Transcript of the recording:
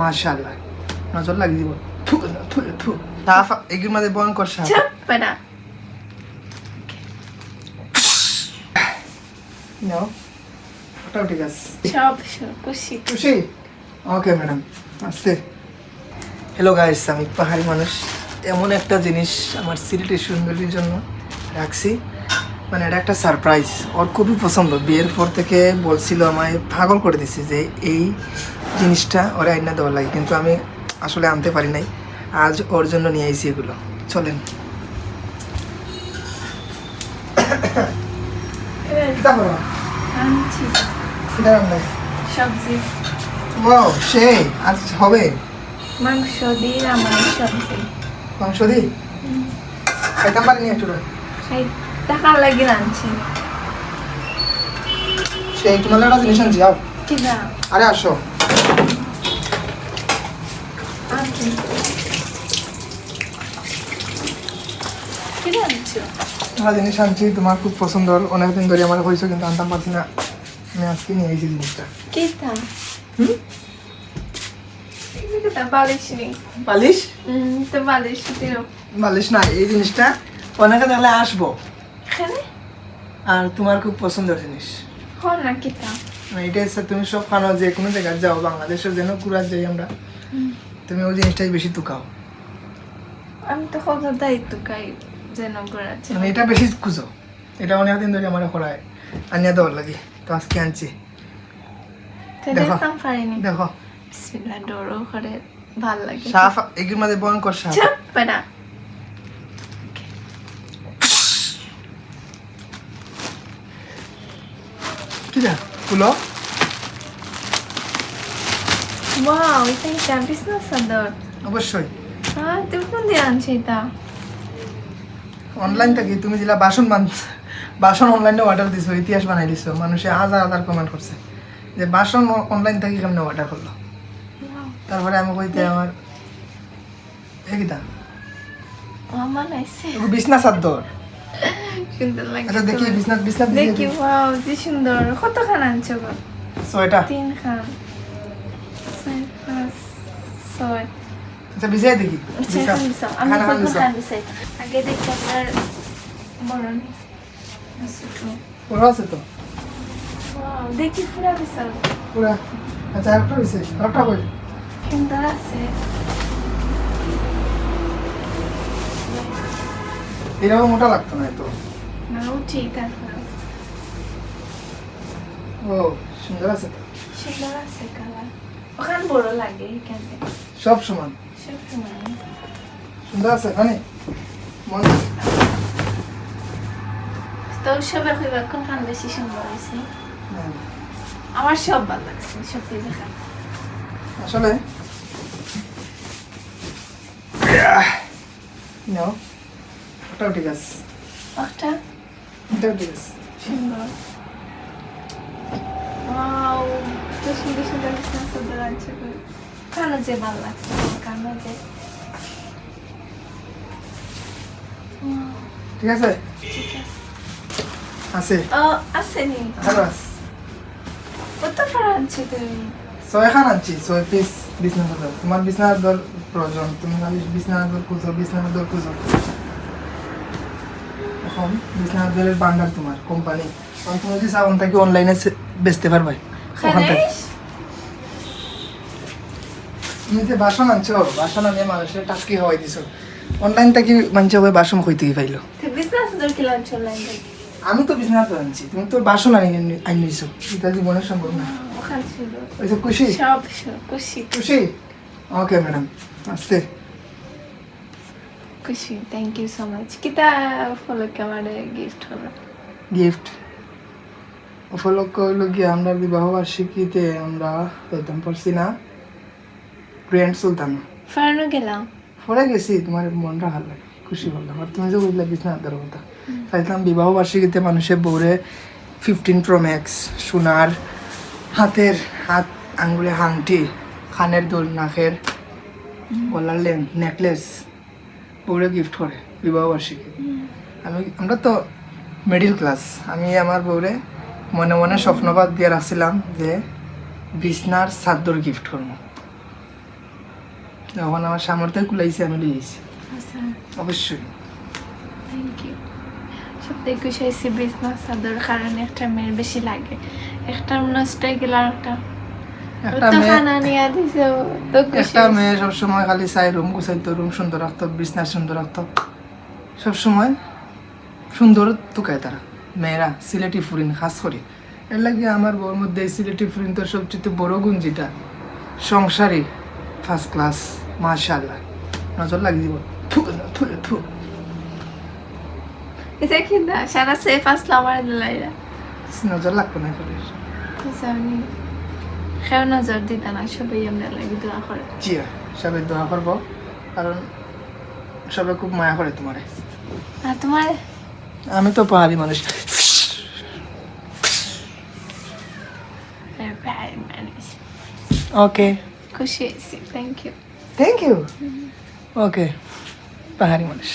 মাশাআল্লাহ। নজর লাগি দিব। থু থু থু। এগুলোর মধ্যে ভয়ঙ্কর সাপ। নাও। ওটাও ঠিক আছে। সব খুশি। খুশি? Okay madam. আসতে। হ্যালো গাইস আমি পাহাড়ি মানুষ। এমন একটা জিনিস আমার সিলেটের সুন্দরীর জন্য রাখছি। মানে এটা একটা সারপ্রাইজ ওর খুবই পছন্দ। বিয়ের পর থেকে বলছিল আমায় পাগল করে দিছি যে এই জিনিসটা ওরা আইনা দেওয়া লাগে। কিন্তু আমি আসলে আনতে পারি নাই। আজ ওর জন্য নিয়ে আইছি এগুলো। চলেন। সবজি। সেই আজ হবে? মাংস দিয়ে আমার সবজি। মাংস দি খাইতাম পারিনি একটু খাই টাকা লাগে আনছি। সেই তোমাদের একটা জিনিস আনছি যাও। আরে আসো। আনছি। কি আনছো? একটা জিনিস আনছি তোমার খুব পছন্দ অনেকদিন ধরে আমার হয়েছে কিন্তু আনতাম পারছি না। আমি আজকে নিয়ে এসেছি জিনিসটা। কি তা? হুম? বালিশ বালিশ? না এই জিনিসটা। অনেকে দেখলে আসব। আর তোমার খুব পছন্দের জিনিস। না কি মানে এটা হচ্ছে তুমি সব খানো যে কোনো জায়গায় যাও বাংলাদেশের যেন যাই আমরা। তুমি ওই জিনিসটাই বেশি তুকাও। আমি তো খাই যেন মানে এটা বেশি খুঁজো। এটা অনেকদিন ধরে আমার করায়। আনিয়া দেওয়ার লাগে তো আজকে আনছি। দেখো। দেখো। বিসমিল্লাহ করে ভালো লাগে। সাপ এগুলোর মধ্যে ভয়ঙ্কর সাপ কি যা ফুলো? ওয়াও এটা একটা বিজনেস সাদর? অবশ্যই। হ্যাঁ তুমি কোন দিয়ে আনছি এটা? অনলাইন থেকে তুমি যেটা বাসন বান বাসন অনলাইনে অর্ডার দিছো ইতিহাস বানাই দিছো মানুষে হাজার হাজার কমেন্ট করছে। যে বাসন অনলাইন থেকে কেমনে অর্ডার করল? তারপরে আমি কইতে আমার এগিতা আমার বিছনা চাদর। সুন্দর লাগে আচ্ছা দেখি বিছনা বিছনা দেখি ওয়াও কি সুন্দর। কত খান আনছো গো? ছয়টা। তিন খান চার পাঁচ ছয়। আচ্ছা বিছাই দেখি। আচ্ছা বিছা। এখন দিছো। আমি কত খান দিছি আগে দেখি আপনার বড় পুরো আছে তো? ওয়াও দেখি পুরা বিশাল পুরা। আচ্ছা একটা হয়েছে আরেকটা কই? সুন্দর আছে। এরকম মোটা লাগতো না তো না ঠিক আছে। ও সুন্দর আছে তো? সুন্দর আছে কালার ওখানে বড় লাগে এখানে। সব সমান? সব সময় সুন্দর আছে মানে? মন তো সবের কইবা কোনখান বেশি সুন্দর হয়েছে হ্যাঁ। আমার সব ভালো লাগছে সত্যি দেখা আসলে? নাও। ওটাও ঠিক আছে। একটা এটাও ঠিক আছে সুন্দর ওয়াও তো সুন্দর সুন্দর বিছনা সুন্দর আছে কানো যে ভালো লাগছে কানো যে Wow, ঠিক আছে ঠিক আছে আছে ও আসেনি ভালো আছে কত ফেরা আনছো তুমি ছয়খান আনছি ছয় পিস বিছনা তোমার বিছনা চাদর প্রয়োজন তুমি বিছনা চাদর খুঁজো বিছনা চাদর খুঁজো এখন বিছনা চাদরের বান্ডার তোমার কোম্পানি তখন তুমি যদি চাও থেকে অনলাইনে বেচতে পারবে। ওখান থেকে। তুমি যে বাসন আনছো বাসন আনিয়ে মানুষের টাকি হওয়াই দিছো। অনলাইন থেকে মানুষ হবে বাসন পাইলো। তো কি লাইন থেকে আমি তো চাদর আনছি তুমি তো বাসন আনি আনি নিছো এটা জীবনের সম্ভব না। ওই যে খুশি? খুশি। খুশি? ওকে ম্যাডাম আসতে। খুশি থ্যাংক ইউ সো মাচ কিতা ফলকে আমার গিফট হলো? গিফট উপলক্ষ হইল কি আমরা বিবাহ বার্ষিকীতে আমরা যাইতাম পারছি না। গ্র্যান্ড সুলতান ফারানো গেলাম। পরে গেছি তোমার মনটা ভালো লাগে খুশি বললাম আর তুমি যে বললে বিছনা আদার কথা। চাইতাম বিবাহ বার্ষিকীতে মানুষের বউরে ফিফটিন প্রো ম্যাক্স সোনার হাতের হাত আঙ্গুলে হাংটি খানের দোল নাকের গলার লেন নেকলেস বউরে গিফট করে বিবাহ বার্ষিকী। আমি আমরা তো মিডিল ক্লাস আমি আমার বউরে মনে মনে স্বপ্নবাদ দিয়ে রাখছিলাম যে বিছনার চাদর গিফট করব। তখন আমার সামর্থ্য কুলাইছে আমি লিয়েছি আচ্ছা। অবশ্যই। সত্যি খুশি হয়েছি বিজনেস চাদর কারণে একটা মেয়ের বেশি লাগে। একটা নষ্ট গেল আর একটা একটা মেয়ে একটা সবসময় খালি চাই রুম গুছাইতো রুম সুন্দর রাখতো বিছনা সুন্দর রাখতো সবসময় সুন্দর তুকায় তারা। মেয়েরা সিলেটি ফুরিন খাস করি। এর লাগে আমার বউর মধ্যে সিলেটি ফুরিন তো সবচেয়ে বড় গুণ যেটা। সংসারী ফার্স্ট ক্লাস মাশাল্লাহ নজর লাগি দিব। এটা না সারা সেফ আসলো আমার নজর লাগতো না সেও নজর দিতা না সবাই আমরা লাগি দোয়া করে জি সবাই দোয়া করব কারণ সবাই খুব মায়া করে তোমারে আর তোমার আমি তো পাহাড়ি মানুষ ওকে খুশি হয়েছি thank you thank you okay পাহাড়ি মানুষ